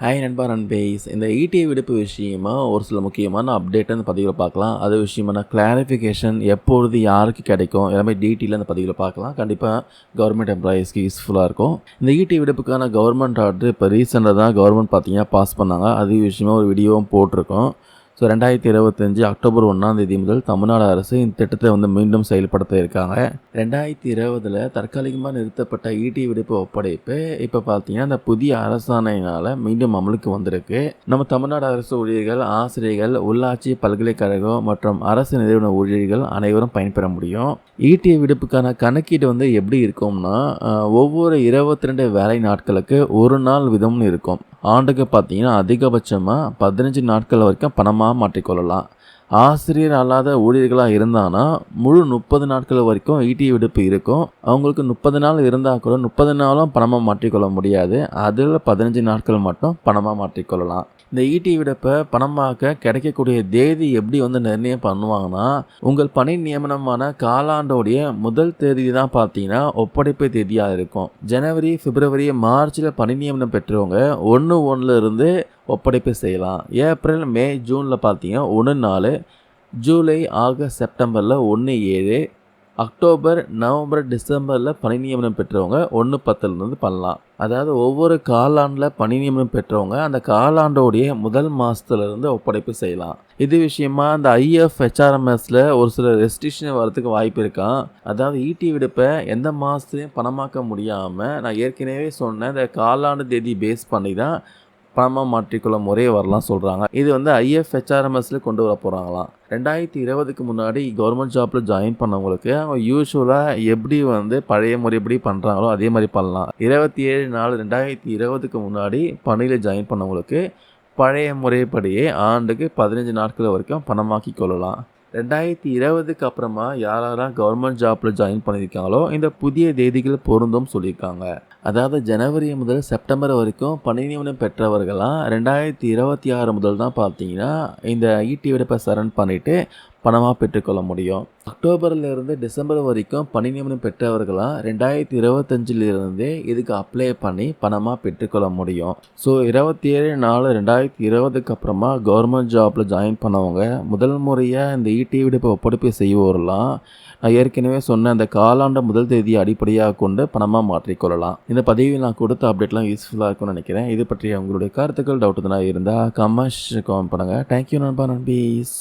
Hi நண்பா நண்பேஸ் இந்த EDI விடுப்பு விஷயமா ஒரு சில முக்கியமான அப்டேட் அந்த பதிவில் பார்க்கலாம். அது விஷயமான கிளாரிஃபிகேஷன் எப்பொழுது யாருக்கு கிடைக்கும் எல்லாமே டீட்டெயில் அந்த பதிவில் பார்க்கலாம். கண்டிப்பாக கவர்மெண்ட் எம்ப்ளாயீஸ்க்கு யூஸ்ஃபுல்லாக இருக்கும். இந்த இடிஐ விடுப்புக்கான கவர்மெண்ட் ஆர்டர் இப்போ ரீசெண்டாக தான் கவர்மெண்ட் பார்த்தீங்கன்னா பாஸ் பண்ணாங்க. அது விஷயமா ஒரு வீடியோவும் போட்டிருக்கோம். ஸோ ரெண்டாயிரத்தி இருபத்தஞ்சி அக்டோபர் ஒன்றாம் தேதி முதல் தமிழ்நாடு அரசு இந்த திட்டத்தை வந்து மீண்டும் செயல்படுத்த இருக்காங்க. ரெண்டாயிரத்தி இருபதில் தற்காலிகமாக நிறுத்தப்பட்ட ஈட்டி விடுப்பு ஒப்படைப்பு இப்போ பார்த்தீங்கன்னா இந்த புதிய அரசாணையினால் மீண்டும் அமலுக்கு வந்திருக்கு. நம்ம தமிழ்நாடு அரசு ஊழியர்கள் ஆசிரியர்கள் உள்ளாட்சி பல்கலைக்கழகம் மற்றும் அரசு நிறுவன ஊழியர்கள் அனைவரும் பயன்பெற முடியும். ஈட்டிய விடுப்புக்கான கணக்கீடு வந்து எப்படி இருக்கும்னா ஒவ்வொரு இருபத்தி ரெண்டு வேலை நாட்களுக்கு ஒரு நாள் விதம்னு இருக்கும். ஆண்டுக்கு பார்த்தீங்கன்னா அதிகபட்சமாக பதினஞ்சு நாட்கள் வரைக்கும் பணமாக மாற்றிக்கொள்ளலாம். ஆசிரியர் அல்லாத ஊழியர்களாக இருந்தானா முழு முப்பது நாட்கள் வரைக்கும் ஈட்டி விடுப்பு இருக்கும். அவங்களுக்கு முப்பது நாள் இருந்தால் கூட முப்பது நாளும் பணமாக மாற்றிக்கொள்ள முடியாது. அதில் பதினஞ்சு நாட்கள் மட்டும் பணமாக மாற்றிக்கொள்ளலாம். இந்த ஈட்டி விடப்பை பணமாக்க கிடைக்கக்கூடிய தேதி எப்படி வந்து நிர்ணயம் பண்ணுவாங்கன்னா உங்கள் பணி நியமனமான காலாண்டோடைய முதல் தேதி தான் பார்த்தீங்கன்னா ஒப்படைப்பு தேதியாக இருக்கும். ஜனவரி பிப்ரவரி மார்ச்சில் பணி நியமனம் பெற்றவங்க ஒன்று ஒன்றில் இருந்து ஒப்படைப்பு செய்யலாம். ஏப்ரல் மே ஜூனில் பார்த்தீங்கன்னா ஒன்று நாலு ஜூலை ஆகஸ்ட் செப்டம்பரில் ஒன்று ஏழு அக்டோபர் நவம்பர் டிசம்பரில் பணி நியமனம் பெற்றவங்க ஒன்று பத்துலேருந்து பண்ணலாம். அதாவது ஒவ்வொரு காலாண்டில் பணி நியமனம் பெற்றவங்க அந்த காலாண்டோடைய முதல் மாதத்துலேருந்து ஒப்படைப்பு செய்யலாம். இது விஷயமா அந்த ஐஎஃப் ஹெச்ஆர்எம்எஸில் ஒரு சில ரெஸ்ட்ரிக்ஷன் வரதுக்கு வாய்ப்பு இருக்கான் அதாவது ஈட்டி விடுப்பை எந்த மாதத்துலையும் பணமாக்க முடியாமல் நான் ஏற்கனவே சொன்ன இந்த காலாண்டு தேதி பேஸ் பண்ணி தான் பணமாக மாற்றிக்கொள்ள முறை வரலாம் சொல்கிறாங்க இது வந்து ஐஎஃப்ஹெச்ஆர்எம்எஸ்ல கொண்டு வர போகிறாங்களாம் ரெண்டாயிரத்தி இருபதுக்கு முன்னாடி கவர்மெண்ட் ஜாப்பில் ஜாயின் பண்ணவங்களுக்கு அவங்க யூஸ்வலாக எப்படி வந்து பழைய முறைப்படி பண்ணுறாங்களோ அதே மாதிரி பண்ணலாம். இருபத்தி ஏழு நாலு ரெண்டாயிரத்தி இருபதுக்கு முன்னாடி பணியில் ஜாயின் பண்ணவங்களுக்கு பழைய முறைப்படியே ஆண்டுக்கு பதினஞ்சு நாட்கள் வரைக்கும் பணமாக்கி கொள்ளலாம். ரெண்டாயிரத்தி இருபதுக்கு அப்புறமா யாரெல்லாம் கவர்மெண்ட் ஜாப்பில் ஜாயின் பண்ணியிருக்காங்களோ இந்த புதிய தேதிகள் பொருந்தும் சொல்லியிருக்காங்க. அதாவது ஜனவரி முதல் செப்டம்பர் வரைக்கும் பணி நியமனம் பெற்றவர்களாம் ரெண்டாயிரத்தி இருபத்தி ஆறு முதல் தான் பார்த்தீங்கன்னா இந்த ஈட்டி விடுப்பை சரண் பண்ணிவிட்டு பணமாக பெற்றுக்கொள்ள முடியும். அக்டோபர்லேருந்து டிசம்பர் வரைக்கும் பணி நியமனம் பெற்றவர்களாக ரெண்டாயிரத்தி இருபத்தஞ்சிலிருந்தே இதுக்கு அப்ளை பண்ணி பணமாக பெற்றுக்கொள்ள முடியும். ஸோ இருபத்தி ஏழு நாலு ரெண்டாயிரத்தி இருபதுக்கு அப்புறமா கவர்மெண்ட் ஜாப்பில் ஜாயின் பண்ணவங்க முதல் முறையாக இந்த ஈட்டி விடுப்பு ஒப்படைப்பு செய்வோர்லாம் நான் ஏற்கனவே சொன்ன அந்த காலாண்டு முதல் தேதியை அடிப்படையாக கொண்டு பணமாக மாற்றிக்கொள்ளலாம். இந்த பதிவில் நான் கொடுத்த அப்டேட்லாம் யூஸ்ஃபுல்லாக இருக்கும்னு நினைக்கிறேன். இது பற்றிய உங்களுடைய கருத்துக்கள் டவுட் இருந்தால் இருந்தால் கமெண்ட்ஸ் கமெண்ட் பண்ணுங்கள் தேங்க்யூ நண்பா நண்பீஸ்.